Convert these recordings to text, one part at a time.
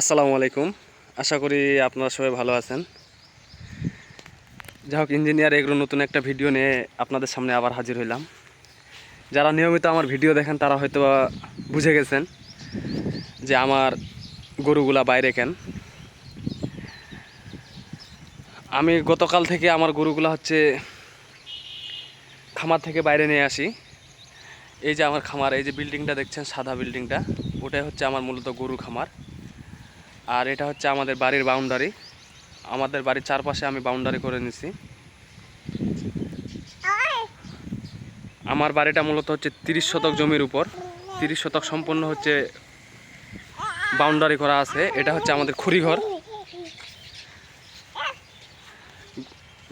আসসালামু আলাইকুম। আশা করি আপনারা সবাই ভালো আছেন। যাই হোক, ইঞ্জিনিয়ার এগুলো নতুন একটা ভিডিও নিয়ে আপনাদের সামনে আবার হাজির হইলাম। যারা নিয়মিত আমার ভিডিও দেখেন, তারা হয়তো বুঝে গেছেন যে আমার গরুগুলা বাইরে কেন। আমি গতকাল থেকে আমার গরুগুলা হচ্ছে খামার থেকে বাইরে নিয়ে আসি। এই যে আমার খামার, এই যে বিল্ডিংটা দেখছেন, সাদা বিল্ডিংটা, ওটাই হচ্ছে আমার মূলত গরুর খামার। আর এটা হচ্ছে আমাদের বাড়ির বাউন্ডারি আমাদের বাড়ির চারপাশে আমি বাউন্ডারি করে নিছি। আমার বাড়িটা মূলত হচ্ছে তিরিশ শতক জমির উপর। তিরিশ শতক সম্পূর্ণ হচ্ছে বাউন্ডারি করা আছে। এটা হচ্ছে আমাদের খুঁড়িঘর।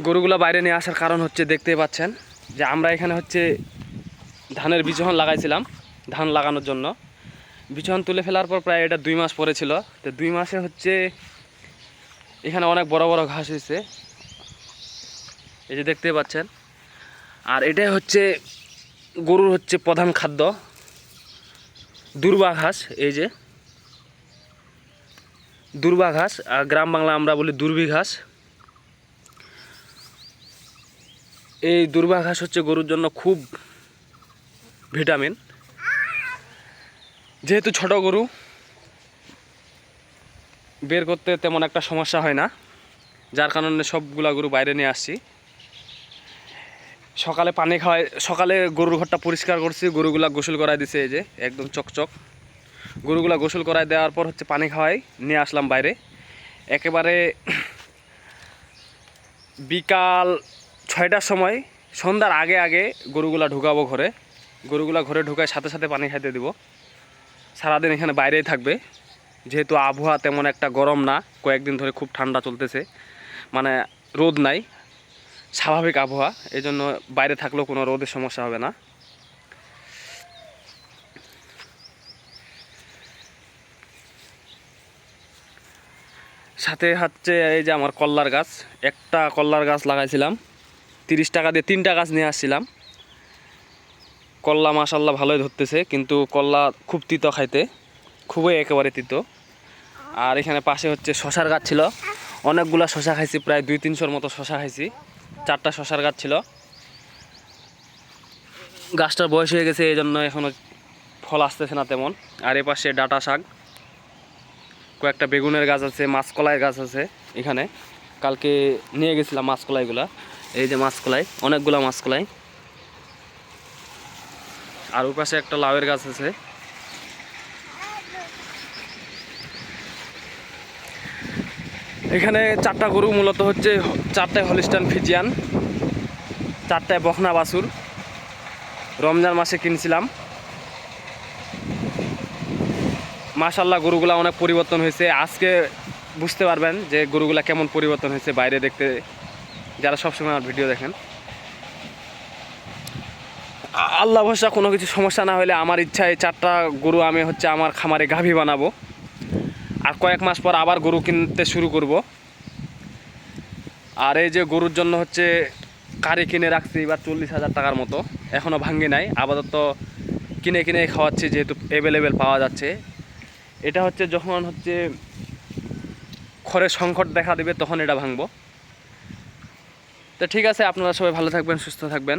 গরুগুলো বাইরে নিয়ে আসার কারণ হচ্ছে দেখতে পাচ্ছেন যে আমরা এখানে হচ্ছে ধানের বীজহন লাগাইছিলাম, ধান লাগানোর জন্য। বিছন তুলে ফেলার পর প্রায় এটা দুই মাস পরে ছিল। তো দুই মাসে হচ্ছে এখানে অনেক বড় বড় ঘাস হয়েছে। এই যে দেখতে পাচ্ছেন। আর এটাই হচ্ছে গরুর হচ্ছে প্রধান খাদ্য। দুর্বা ঘাস, এই যে। দুর্বা ঘাস, আর গ্রাম বাংলা আমরা বলি দুর্বি ঘাস। এই দুর্বা ঘাস হচ্ছে গরুর জন্য খুব ভিটামিন। যেহেতু ছোট গরু, বের করতে তেমন একটা সমস্যা হয় না। যার কারণে সবগুলা গরু বাইরে নিয়ে আসছি। সকালে পানি খাওয়াই সকালে গরুর ঘরটা পরিষ্কার করছি, গরুগুলা গোসল করাই দিছে এই যে, একদম চকচক। গরুগুলা গোসল করাই দেওয়ার পর হচ্ছে পানি খাওয়াই, নিয়ে আসলাম বাইরে। একেবারে বিকাল ছয়টার সময়, সন্ধ্যার আগে আগে গরুগুলা ঢুকাবো ঘরে। গরুগুলা ঘরে ঢুকায় সাথে সাথে পানি খাইতে দিব। সারাদিন এখানে বাইরেই থাকবে। যেহেতু আবহাওয়া তেমন একটা গরম না, কয়েকদিন ধরে খুব ঠান্ডা চলতেছে। মানে রোদ নাই, স্বাভাবিক আবহাওয়া এই জন্য বাইরে থাকলেও কোনো রোদের সমস্যা হবে না। সাথে হচ্ছে এই যে আমার কল্লার গাছ, একটা কল্লার গাছ লাগাইছিলাম। তিরিশ টাকা দিয়ে তিনটা গাছ নিয়ে আসছিলাম। কল্লা মাসাল্লাহ ভালোই ধরতেছে, কিন্তু কল্লা খুব তিতো খাইতে, খুবই একেবারে তিতো। আর এখানে পাশে হচ্ছে শশার গাছ ছিল। অনেকগুলা শশা খাইছি, প্রায় দুই তিনশোর মতো শশা খাইছি। চারটা শশার গাছ ছিল। গাছটার বয়স হয়ে গেছে এই জন্য এখনও ফল আসতেছে না তেমন। আর এ পাশে ডাটা শাক। কয়েকটা বেগুনের গাছ আছে মাছকলাইয়ের গাছ আছে এখানে। কালকে নিয়ে গেছিলাম মাছকলাইগুলা এই যে মাছকলাই অনেকগুলা মাছকলাই আর ওই পাশে একটা লাউয়ের গাছ আছে। এখানে চারটা গরু মূলত হচ্ছে চারটায় হলিস্টান ফিজিয়ান, চারটায় বখনা বাছুর। রমজান মাসে কিনছিলাম। মাশাল্লাহ গরুগুলা অনেক পরিবর্তন হয়েছে। আজকে বুঝতে পারবেন যে গরুগুলা কেমন পরিবর্তন হয়েছে বাইরে দেখতে। যারা সবসময় আমার ভিডিও দেখেন। আল্লাহ ভরসা, কোনো কিছু সমস্যা না হলে আমার ইচ্ছা এই চারটা গরু আমি হচ্ছে আমার খামারে গাভী বানাবো। আর কয়েক মাস পর আবার গরু কিনতে শুরু করব। আর এই যে গরুর জন্য হচ্ছে কারি কিনে রাখছি এবার চল্লিশ হাজার টাকার মতো। এখনও ভাঙ্গি নাই। আপাতত কিনে কিনে খাওয়াচ্ছি যেহেতু অ্যাভেলেবেল পাওয়া যাচ্ছে। এটা হচ্ছে যখন হচ্ছে খড়ের সংকট দেখা দেবে তখন এটা ভাঙবো। তো ঠিক আছে, আপনারা সবাই ভালো থাকবেন, সুস্থ থাকবেন।